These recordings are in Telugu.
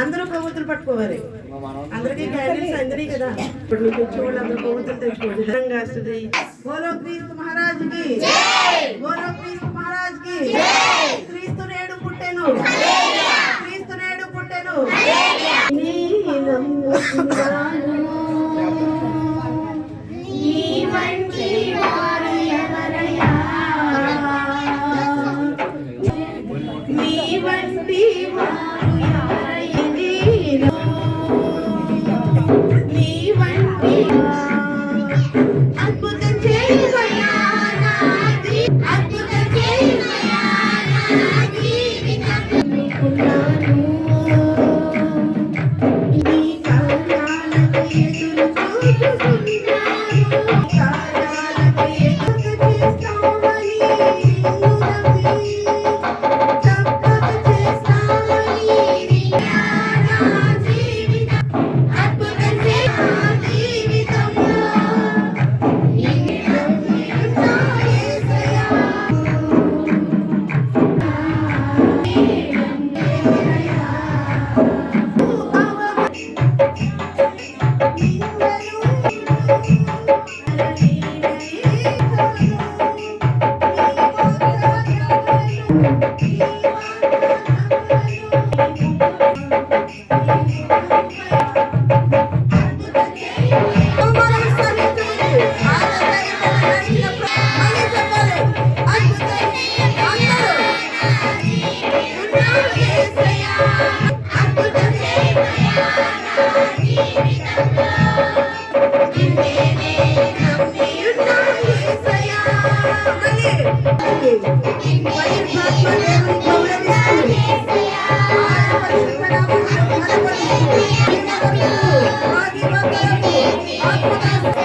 అందరూ కొవ్వొత్తులు పట్టుకోవాలి. అందరికీ క్యాండిల్స్ అందరి కదా. ఇప్పుడు మీకు వచ్చే వాళ్ళు అందరూ కొవ్వొత్తులు తెచ్చుకోండి. వస్తుంది. బోలో క్రీస్తు మహారాజుకి. బోలో క్రీస్తు మహారాజుకి. క్రీస్తు నేడు పుట్టెను. క్రీస్తు నేడు పుట్టెను. నీ వంటి వారు Thank you.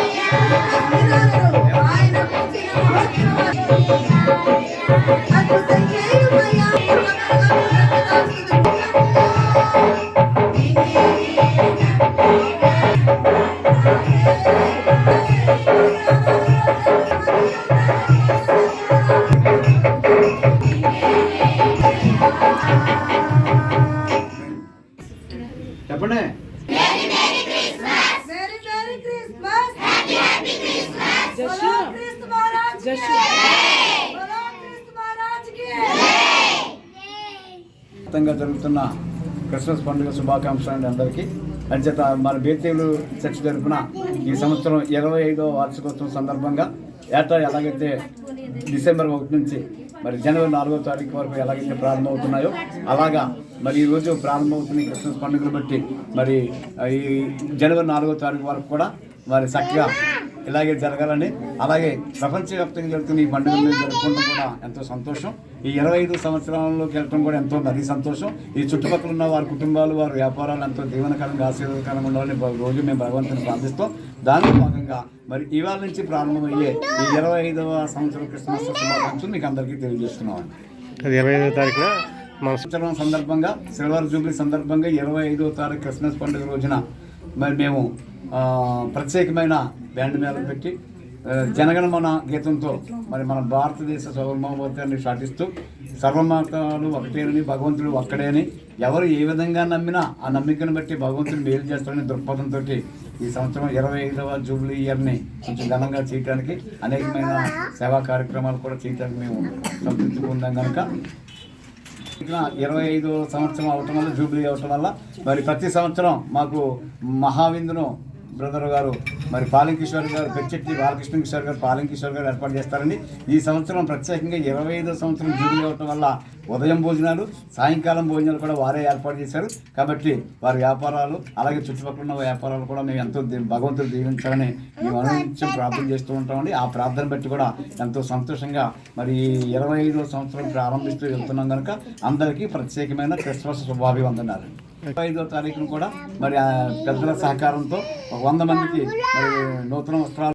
క్రీస్తు మహారాజ్ జరుగుతున్న క్రిస్మస్ పండుగ శుభాకాంక్షలు అండి అందరికీ. అంచేత మన బేతీలు చర్చ జరిపిన ఈ సంవత్సరం ఇరవై ఐదో వార్షికోత్సవం సందర్భంగా ఏటా ఎలాగైతే డిసెంబర్ ఒకటి నుంచి మరి జనవరి నాలుగో తారీఖు వరకు ఎలాగైతే ప్రారంభమవుతున్నాయో అలాగా మరి ఈరోజు ప్రారంభమవుతున్న క్రిస్మస్ పండుగను బట్టి మరి ఈ జనవరి నాలుగో తారీఖు వరకు కూడా మరి చక్కగా ఇలాగే జరగాలని అలాగే ప్రపంచవ్యాప్తంగా జరుగుతున్న ఈ పండుగలను జరుపుకోవడం కూడా ఎంతో సంతోషం. ఈ ఇరవై ఐదు సంవత్సరాల్లోకి వెళ్ళడం కూడా ఎంతో మరీ సంతోషం. ఈ చుట్టుపక్కల ఉన్న వారి కుటుంబాలు వారి వ్యాపారాలు ఎంతో దీవెనకరంగా ఆశీర్వాదకరంగా ఉండాలని రోజు మేము భగవంతుని ప్రార్థిస్తాం. దానిలో భాగంగా మరి ఇవాళ నుంచి ప్రారంభమయ్యే ఈ ఇరవై ఐదవ సంవత్సరం క్రిస్మస్ శుభాకాంక్షలు మీకు అందరికీ తెలియజేస్తున్నాం ఇరవై ఐదో తారీఖున మన సంవత్సరం సందర్భంగా సిల్వర్ జూబ్లీ సందర్భంగా ఇరవై ఐదో తారీఖు క్రిస్మస్ పండుగ రోజున మరి మేము ప్రత్యేకమైన బ్యాండ్ మేళం పెట్టి జనగణ జనగణమన గీతంతో మరి మన భారతదేశ సౌరమతాన్ని శాటిస్తూ సర్వమాతాలు ఒకటేనని భగవంతుడు ఒక్కడే అని ఎవరు ఏ విధంగా నమ్మినా ఆ నమ్మికను బట్టి భగవంతుడు మేలు చేస్తాడని దృక్పథంతో ఈ సంవత్సరం ఇరవై ఐదవ జూబ్లీ ఇయర్ని కొంచెం ఘనంగా చేయడానికి అనేకమైన సేవా కార్యక్రమాలు కూడా చేయడానికి మేము సంతృప్తి పొందాం కనుక ఇరవై ఐదు సంవత్సరం అవటం వల్ల జూబ్లీ అవటం వల్ల మరి ప్రతి సంవత్సరం మాకు మహావిందును బ్రదర్ గారు మరి పాలంకిషోర్ గారు పెచ్చెట్టి బాలకృష్ణ కిషోర్ గారు పాలంకిషోర్ గారు ఏర్పాటు చేస్తారండి ఈ సంవత్సరం ప్రత్యేకంగా ఇరవై ఐదో సంవత్సరం జూబిలీ అవటం వల్ల ఉదయం భోజనాలు సాయంకాలం భోజనాలు కూడా వారే ఏర్పాటు చేశారు. కాబట్టి వారి వ్యాపారాలు అలాగే చుట్టుపక్కల ఉన్న వ్యాపారాలు కూడా మేము ఎంతో దీ- భగవంతుడు దీవించాలని మేము అనునిత్యం ప్రార్థన చేస్తూ ఉంటామండి. ఆ ప్రార్థన బట్టి కూడా ఎంతో సంతోషంగా మరి ఇరవై ఐదో సంవత్సరం ప్రారంభిస్తూ వెళ్తున్నాం కనుక అందరికీ ప్రత్యేకమైన క్రిస్మస్ శుభాభివందనాలు. ఐదో తారీఖున కూడా మరి పెద్దల సహకారంతో వంద మందికి మరి నూతన వస్త్రాలు